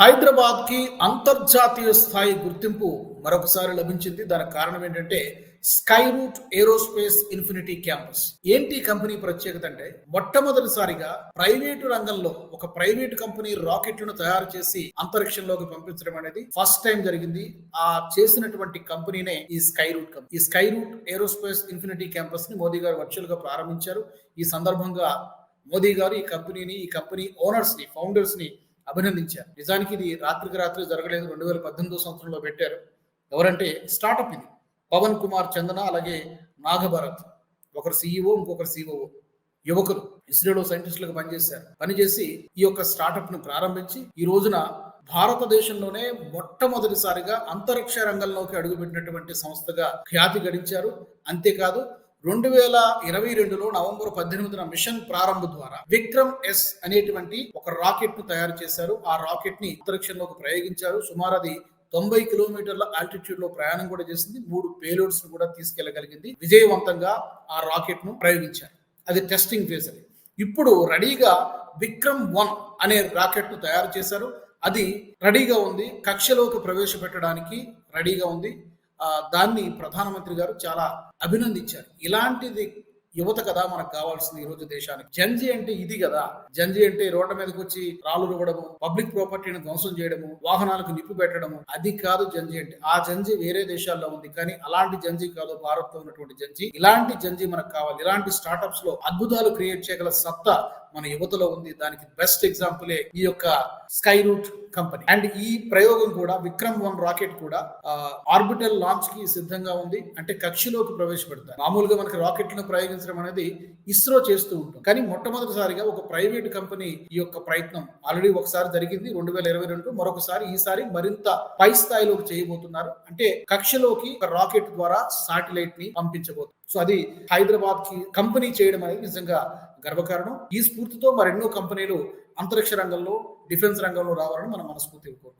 హైదరాబాద్కి అంతర్జాతీయ స్థాయి గుర్తింపు మరొకసారి లభించింది. దానికి కారణం ఏంటంటే Skyroot Aerospace Infinity Campus. ఏంటి ఈ కంపెనీ ప్రత్యేకత అంటే? మొట్టమొదటిసారిగా ప్రైవేటు రంగంలో ఒక ప్రైవేటు కంపెనీ రాకెట్లను తయారు చేసి అంతరిక్షంలోకి పంపించడం అనేది ఫస్ట్ టైం జరిగింది. ఆ చేసినటువంటి కంపెనీనే ఈ స్కై రూట్ కంపెనీ. ఈ స్కై రూట్ ఏరోస్పేస్ ఇన్ఫినిటీ క్యాంపస్ని మోదీ గారు వర్చువల్గా ప్రారంభించారు. ఈ సందర్భంగా మోదీ గారు ఈ కంపెనీని ఈ కంపెనీ ఓనర్స్ని ఫౌండర్స్ని అభినందించారు. నిజానికి ఇది రాత్రికి రాత్రి జరగలేదు. రెండు వేల పద్దెనిమిదో సంవత్సరంలో పెట్టారు. ఎవరంటే స్టార్టప్ ఇది. పవన్ కుమార్ చందన అలాగే నాగభరత్. ఒకరు సీఈఓ ఇంకొకరు సిఓఓ యువకులు ఇస్రోలో సైంటిస్టులుగా పనిచేశారు. పనిచేసి ఈ యొక్క స్టార్టప్ను ప్రారంభించి ఈ రోజున భారతదేశంలోనే మొట్టమొదటిసారిగా అంతరిక్ష రంగంలోకి అడుగుపెట్టినటువంటి సంస్థగా ఖ్యాతి గడించారు. అంతేకాదు రెండు వేల ఇరవై రెండులో నవంబర్ పద్దెనిమిదిన మిషన్ ప్రారంభ ద్వారా విక్రమ్ ఎస్ అనేటువంటి ఒక రాకెట్ను తయారు చేశారు. ఆ రాకెట్ని అంతరిక్షంలోకి ప్రయోగించారు. సుమారు అది తొంభై కిలోమీటర్ల ఆల్టిట్యూడ్లో ప్రయాణం కూడా చేసింది. మూడు పేలోడ్స్ను కూడా తీసుకెళ్ళగలిగింది విజయవంతంగా ఆ రాకెట్ను ప్రయోగించారు. అది టెస్టింగ్ ఫేజ్ అది. ఇప్పుడు రెడీగా విక్రమ్ వన్ అనే రాకెట్ను తయారు చేశారు. అది రెడీగా ఉంది. కక్షలోకి ప్రవేశపెట్టడానికి రెడీగా ఉంది. దాన్ని ప్రధానమంత్రి గారు చాలా అభినందించారు. ఇలాంటిది యువత కదా మనకు కావాల్సింది ఈ రోజు దేశానికి. జంజి అంటే ఇది కదా. జంజి అంటే రోడ్ల మీదకి వచ్చి రాళ్ళు రువ్వడము పబ్లిక్ ప్రాపర్టీని ధ్వంసం చేయడము వాహనాలకు నిప్పు పెట్టడము అది కాదు జంజి అంటే. ఆ జంజి వేరే దేశాల్లో ఉంది కానీ అలాంటి జంజి కాదు భారత్లో ఉన్నటువంటి జంజి ఇలాంటి జంజి మనకు కావాలి. ఇలాంటి స్టార్టప్స్లో అద్భుతాలు క్రియేట్ చేయగల సత్తా మన యువతలో ఉంది. దానికి బెస్ట్ ఎగ్జాంపులే ఈ యొక్క స్కై రూట్ కంపెనీ అండ్ ఈ ప్రయోగం కూడా విక్రమ్ వన్ రాకెట్ కూడా ఆర్బిటల్ లాంచ్కి సిద్ధంగా ఉంది. అంటే కక్షలోకి ప్రవేశపెడతారు. మామూలుగా మనకి రాకెట్లను ప్రయోగించడం అనేది ఇస్రో చేస్తూ ఉంటుంది. కానీ మొట్టమొదటిసారిగా ఒక ప్రైవేట్ కంపెనీ ఈ యొక్క ప్రయత్నం ఆల్రెడీ ఒకసారి జరిగింది. రెండు వేల ఇరవై రెండు మరొకసారి ఈసారి మరింత పై స్థాయిలోకి చేయబోతున్నారు. అంటే కక్షలోకి ఒక రాకెట్ ద్వారా సాటిలైట్ని పంపించబోతున్నారు. సో అది హైదరాబాద్కి కంపెనీ చేయడం అనేది నిజంగా గర్వకారణం. ఈ స్ఫూర్తితో మరెన్నో కంపెనీలు అంతరిక్ష రంగంలో డిఫెన్స్ రంగంలో రావాలని మనం మనస్ఫూర్తిగా కోరుకుంటున్నాం.